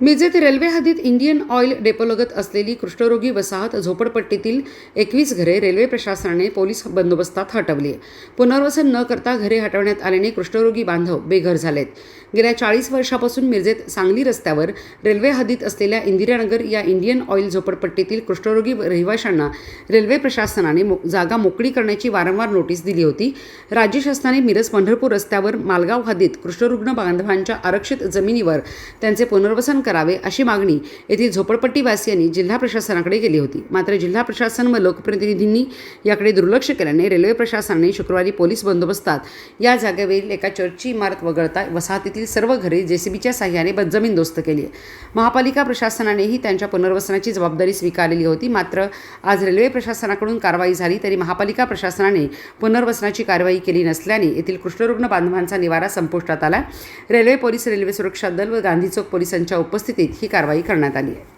मिरजेत railway हद्दीत Indian oil डेपोलगत असलेली कुष्ठरोगी वसाहत झोपडपट्टीतील एकवीस घरे रेल्वे प्रशासनाने पोलीस बंदोबस्तात हटवली आहे. पुनर्वसन न करता घरे हटवण्यात आल्याने कुष्ठरोगी बांधव बेघर झालेत गेल्या चाळीस वर्षापासून मिरजेत सांगली रस्त्यावर रेल्वे हद्दीत असलेल्या इंदिरानगर या इंडियन ऑइल झोपडपट्टीतील कुष्ठरोगी रहिवाशांना रेल्वे प्रशासनाने मो जागा मोकळी करण्याची वारंवार नोटीस दिली होती राज्य शासनाने मिरज पंढरपूर रस्त्यावर मालगाव हद्दीत कुष्ठरुग्ण बांधवांच्या आरक्षित जमिनीवर त्यांचे पुनर्वसन करावे अशी मागणी येथील झोपडपट्टीवासियांनी जिल्हा प्रशासनाकडे केली होती. मात्र जिल्हा प्रशासन व लोकप्रतिनिधींनी याकडे दुर्लक्ष केल्याने रेल्वे प्रशासनाने शुक्रवारी पोलीस बंदोबस्तात या जागेवरील एका चर्चची इमारत वगळता वसाहतीतील सर्व घरे जेसीबीच्या साह्याने ब- जमीनदोस्त केली आहे. महापालिका प्रशासनानेही त्यांच्या पुनर्वसनाची जबाबदारी स्वीकारलेली होती. मात्र आज रेल्वे प्रशासनाकडून कारवाई झाली तरी महापालिका प्रशासनाने पुनर्वसनाची कारवाई केली नसल्याने येथील कृष्णरुग्ण बांधवांचा निवारा संपुष्टात आला. रेल्वे पोलीस रेल्वे सुरक्षा दल व गांधी चौक पोलिसांच्या उप उपस्थितीत ही कारवाई करण्यात आली आहे.